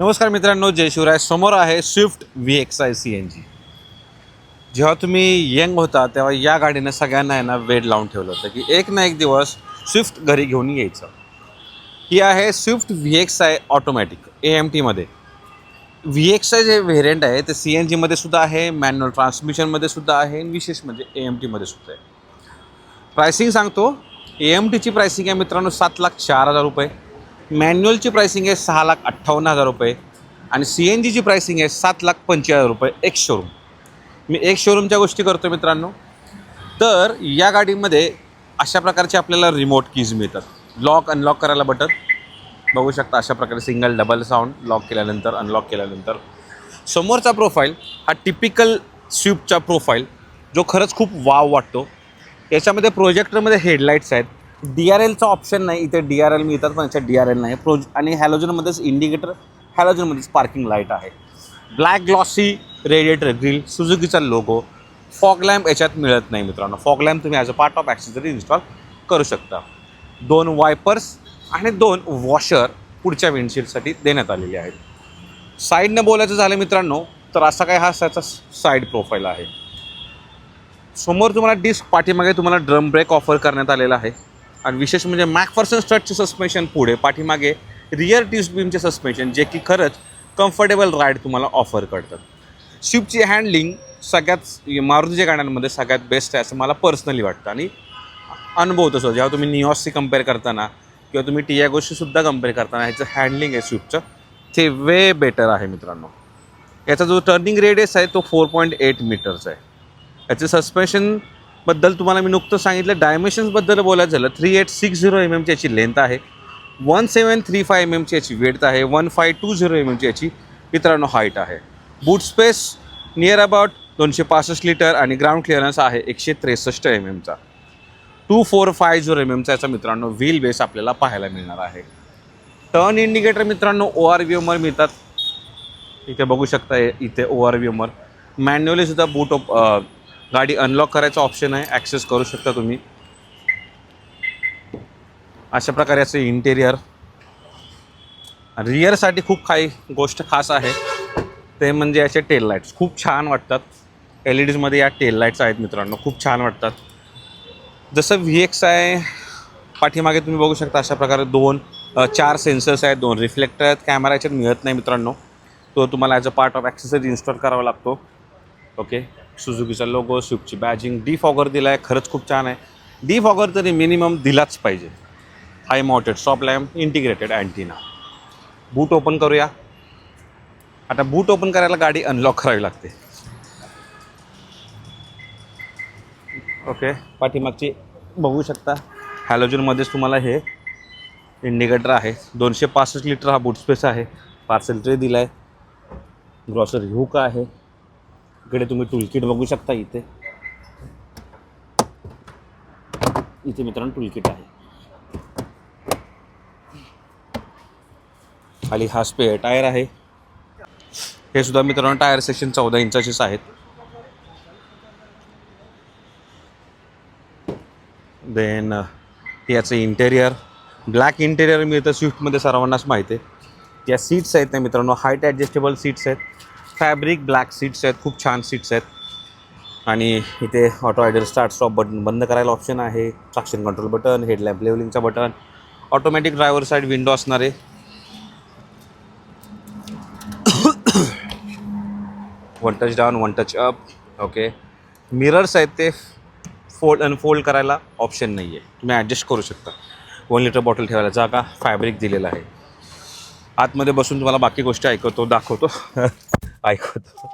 नमस्कार मित्रांनो जय शिवराय. समोर आहे Swift V X I C N G जेव्हा तुम्ही यंग होता तेव्हा या गाडीनं सगळ्यांना यांना ना वेड लावून ठेवलं होतं की एक ना एक दिवस स्विफ्ट घरी घेऊन यायचं. ही आहे Swift V X I automatic A M टीमध्ये व्ही एक्स आय जे व्हेरियंट आहे ते सी एन जीमध्ये सुद्धा आहे मॅन्युअल ट्रान्समिशनमध्ये सुद्धा आहे आणि विशेष म्हणजे ए एम टीमध्ये सुद्धा आहे. प्रायसिंग सांगतो. ए एम टीची प्रायसिंग आहे मित्रांनो सात लाख चार हजार रुपये. मॅन्युअलची प्रायसिंग आहे सहा लाख अठ्ठावन्न हजार रुपये आणि सी एन जीची प्रायसिंग आहे सात लाख पंचवीस हजार रुपये एक शोरूम मी एक शोरूमच्या गोष्टी करतो मित्रांनो. तर या गाडीमध्ये अशा प्रकारचे आपल्याला रिमोट कीज मिळतात. लॉक अनलॉक करायला बटन. बघू शकता अशा प्रकारे सिंगल डबल साऊंड लॉक केल्यानंतर अनलॉक केल्यानंतर. समोरचा प्रोफाईल हा टिपिकल स्विफ्टचा प्रोफाईल जो खरंच खूप वाव वाटतो. याच्यामध्ये प्रोजेक्टरमध्ये हेडलाईट्स आहेत. डी आर एलचा ऑप्शन नाही. इथे डी आर एल मिळतात पण याच्यात डी आर एल नाही. प्रोज आणि हॅलोजनमध्येच इंडिकेटर हॅलोजनमध्येच पार्किंग लाइट आहे. ब्लॅक ग्लॉसी रेडिएटर ग्रिल सुझुकीचा लोगो फॉग लॅम्प याच्यात मिळत नाही मित्रांनो. फॉग लॅम्प तुम्ही as a part of accessory install करू शकता. दोन वायपर्स आणि दोन वॉशर पुढच्या विंडशील्डसाठी देण्यात आलेले आहेत. साईडनं बोलायचं झालं मित्रांनो तर असा काय हा त्याचा साईड प्रोफाईल आहे. समोर तुम्हाला डिस्क पाठीमागे तुम्हाला ड्रम ब्रेक ऑफर करण्यात आलेला आहे. आणि विशेष म्हणजे मॅकफर्सन स्टटचे सस्पेन्शन पुढे पाठीमागे रिअर डिस्क बीमचे सस्पेन्शन जे की खरंच कम्फर्टेबल राईड तुम्हाला ऑफर करतात. स्विफ्टची हँडलिंग सगळ्यात मारुतीच्या गाड्यांमध्ये सगळ्यात बेस्ट आहे असं मला पर्सनली वाटतं. आणि अनुभव तसं जेव्हा तुम्ही नियॉसशी कंपेअर करताना किंवा तुम्ही टियागोशी सुद्धा कंपेअर करताना ह्याचं हँडलिंग आहे स्विफ्टचं ते वे बेटर आहे मित्रांनो. याचा जो टर्निंग रेडियस आहे तो फोर पॉईंट एट मीटर्स आहे. याचं सस्पेन्शन बद्दल तुम्हाला मी नुकतं सांगितलं डायमेन्शन्सबद्दल बोलायचं झालं three eight six zero M एमची याची लेंथ आहे one seven three five M एमची याची वेट आहे one five two zero M एमची याची मित्रांनो हाईट आहे. बूट स्पेस नियर अबाउट दोनशे पासष्ट लिटर आणि ग्राउंड क्लिअरन्स आहे एकशे त्रेसष्ट M एमचा two four five zero M एमचा याचा मित्रांनो व्हील बेस आपल्याला पाहायला मिळणार आहे. टर्न इंडिकेटर मित्रांनो ओ आर व्ही मिळतात. इथे बघू शकता इथे ओ आर व्ही मॅन्युअलीसुद्धा मॅन्युअली सुद्धा बूट गाडी अनलॉक करायचा ऑप्शन आहे. ॲक्सेस करू शकता तुम्ही. अशा प्रकारे याचं इंटेरियर रिअरसाठी खूप काही गोष्ट खास आहे. ते म्हणजे याचे टेल लाईट्स खूप छान वाटतात. एल ई डीजमध्ये या टेल लाईट्स आहेत मित्रांनो. खूप छान वाटतात. जसं व्ही एक्स आहे पाठीमागे तुम्ही बघू शकता अशा प्रकारे दोन चार सेन्सर्स आहेत दोन रिफ्लेक्टर आहेत. कॅमेरा याच्यात मिळत नाही मित्रांनो. तो तुम्हाला as a part of accessory install करावा लागतो. ओके सुझुकीचा लोगो स्विफ्टची बॅजिंग डी फॉगर दिला आहे खरंच खूप छान आहे. डी फॉगर तरी मिनिमम दिलाच पाहिजे. High mounted stop lamp integrated antenna boot open करूया. आता बूट ओपन करायला गाडी अनलॉक करावी लागते. ओके पाठीमागची बघू शकता. हॅलोजनमध्येच तुम्हाला हे इंडिकेटर आहे. दोनशे पासष्ट लिटर हा बूट स्पेस आहे. पार्सल ट्रे दिला आहे ग्रॉसरी हुक आहे. इकडे तुम्ही टूलकिट बघू शकता इथे. इथे मित्रांनो टूलकिट आहे. खाली हा स्पेअर टायर आहे. हे सुद्धा मित्रांनो टायर सेक्शन चौदा इंचाचेच आहेत. देन याचं इंटेरियर ब्लॅक इंटेरियर मिळतं स्विफ्टमध्ये सर्वांनाच माहिती आहे. या सीट्स आहेत ना मित्रांनो हाईट ॲडजस्टेबल सीट्स आहेत. फॅब्रिक ब्लॅक सीट्स आहेत खूप छान सीट्स आहेत. आणि इथे auto idle start stop button बंद करायला ऑप्शन आहे. Traction control button headlamp लेवलिंगचा button automatic driver side window असणार आहे. One touch down one touch up okay mirrors आहेत ते फोल्ड अनफोल्ड करायला ऑप्शन नाही आहे तुम्ही ॲडजस्ट करू शकता. वन लिटर बॉटल ठेवायला जागा फॅब्रिक दिलेला आहे. आतमध्ये बसून तुम्हाला बाकी गोष्टी ऐकवतो दाखवतो. ऐकवतो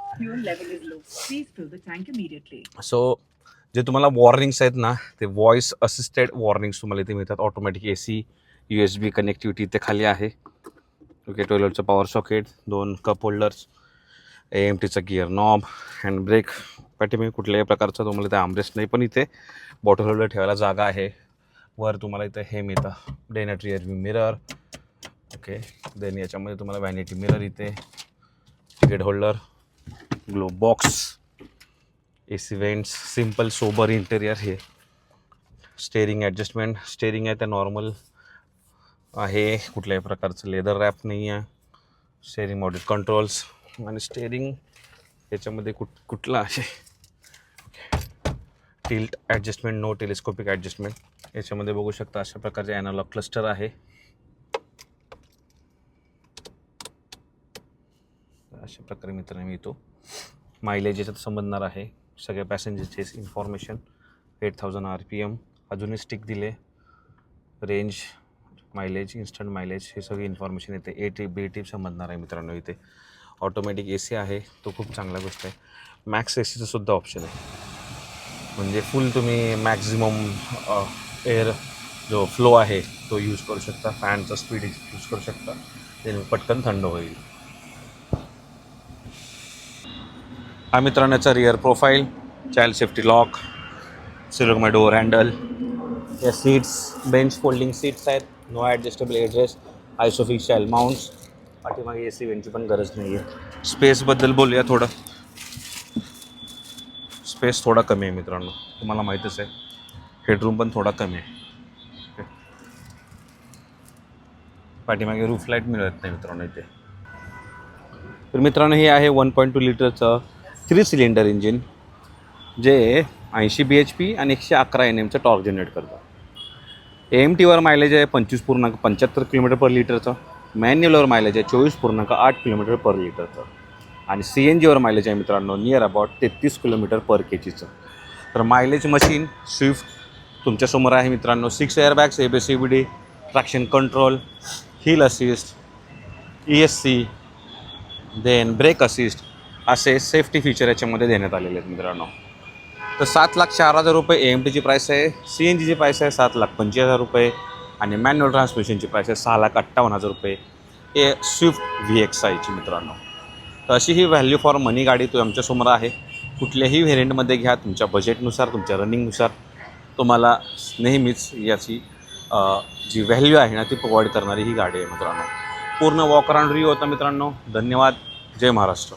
immediately. सो जे तुम्हाला वॉर्निंग्स आहेत ना ते व्हॉइस असिस्टेड वॉर्निंग्स तुम्हाला इथे मिळतात. Automatic A C U S B connectivity इथे खाली आहे. ओके टॉयलेटचं पॉवर सॉकेट दोन कप होल्डर्स ए एम टीचा गिअर नॉब हँड ब्रेक पाठीमागे कुठल्याही प्रकारचा तुम्हाला इथे आमरेस्ट नाही पण इथे बॉटल होल्डर ठेवायला जागा आहे. वर तुम्हाला इथं हे मिळतं. डेनट rear view mirror okay then याच्यामध्ये तुम्हाला व्हॅनिटी मिरर इथे. Ticket holder glove box A C vents simple sober interior हे. स्टेअरिंग ॲडजस्टमेंट स्टेअरिंग आहे ते नॉर्मल आहे. कुठल्याही प्रकारचं लेदर रॅप नाही आहे. स्टेअरिंग मॉडेल कंट्रोल्स आणि स्टेअरिंग याच्यामध्ये कुठ कुठला आहे? Tilt adjustment no telescopic adjustment याच्यामध्ये बघू शकता अशा प्रकारचे ॲनालॉग क्लस्टर आहे. अशा प्रकारे मित्रांनो मिळतो. मायलेज याच्यात समजणार आहे. सगळ्या पॅसेंजरचे information eight thousand R P M अजूनही स्टिक दिले. रेंज मायलेज इन्स्टंट मायलेज हे सगळी इन्फॉर्मेशन येते. ए टी बी टीप समजणार आहे मित्रांनो इथे. ऑटोमॅटिक ए सी आहे. तो खूप चांगला गोष्ट आहे. मॅक्स ए सीचं सुद्धा ऑप्शन आहे. म्हणजे फुल तुम्ही मॅक्झिमम एअर जो फ्लो आहे तो यूज करू शकता. फॅनचा स्पीड यूज करू शकता. ते पटकन थंड होईल. हा मित्रांनो याचा rear profile child safety lock सिलोगमा door handle या सीट्स बेंच फोल्डिंग सीट्स आहेत. नो ॲडजस्टेबल एड्रेस आयसोफिक्स शॅल माउंट्स पाठीमागे ए सी वेंची पण गरज नाही आहे स्पेसबद्दल बोलूया थोडं. स्पेस थोडा कमी आहे मित्रांनो. तुम्हाला माहीतच आहे. हेडरूम पण थोडा कमी आहे. पाठीमागे रूफ लाइट मिळत नाही मित्रांनो इथे. तर मित्रांनो हे आहे वन पॉईंट टू लिटरचं थ्री सिलेंडर इंजिन जे ऐंशी बी एच पी आणि एकशे अकरा एन एमचं टॉर्क जनरेट करतं. ए एम टीवर मायलेज आहे पंचवीस पूर्णांक पंच्याहत्तर किलोमीटर पर लिटरचं मॅन्युअलवर मायलेज आहे चोवीस पूर्णांक आठ किलोमीटर पर लिटरचं आणि सी एन जीवर मायलेज आहे मित्रांनो नियर अबाउट तेहतीस किलोमीटर पर के जीचं तर मायलेज मशीन स्विफ्ट तुमच्यासमोर आहे मित्रांनो. Six airbags A B C B D traction control hill assist E S C then brake assist असे सेफ्टी फीचर याच्यामध्ये देण्यात आलेले आहेत मित्रांनो. तर सात लाख चार हजार रुपये ए एम टीची प्राईस आहे सी एन जीची प्राईस आहे सात लाख पंचवीस हजार रुपये आणि मॅन्युअल ट्रान्समिशनची प्राईस आहे सहा लाख अठ्ठावन्न हजार रुपये. हे स्विफ्ट व्ही एक्स आयची मित्रांनो. तर अशी ही व्हॅल्यू फॉर मनी गाडी तो आमच्यासमोर आहे. कुठल्याही व्हेरियंटमध्ये घ्या तुमच्या बजेटनुसार तुमच्या रनिंगनुसार तुम्हाला नेहमीच याची जी व्हॅल्यू आहे ना ती प्रोव्हाइड करणारी ही गाडी आहे मित्रांनो. पूर्ण वॉक अराउंड रिव्ह्यू होता मित्रांनो. धन्यवाद. जय महाराष्ट्र.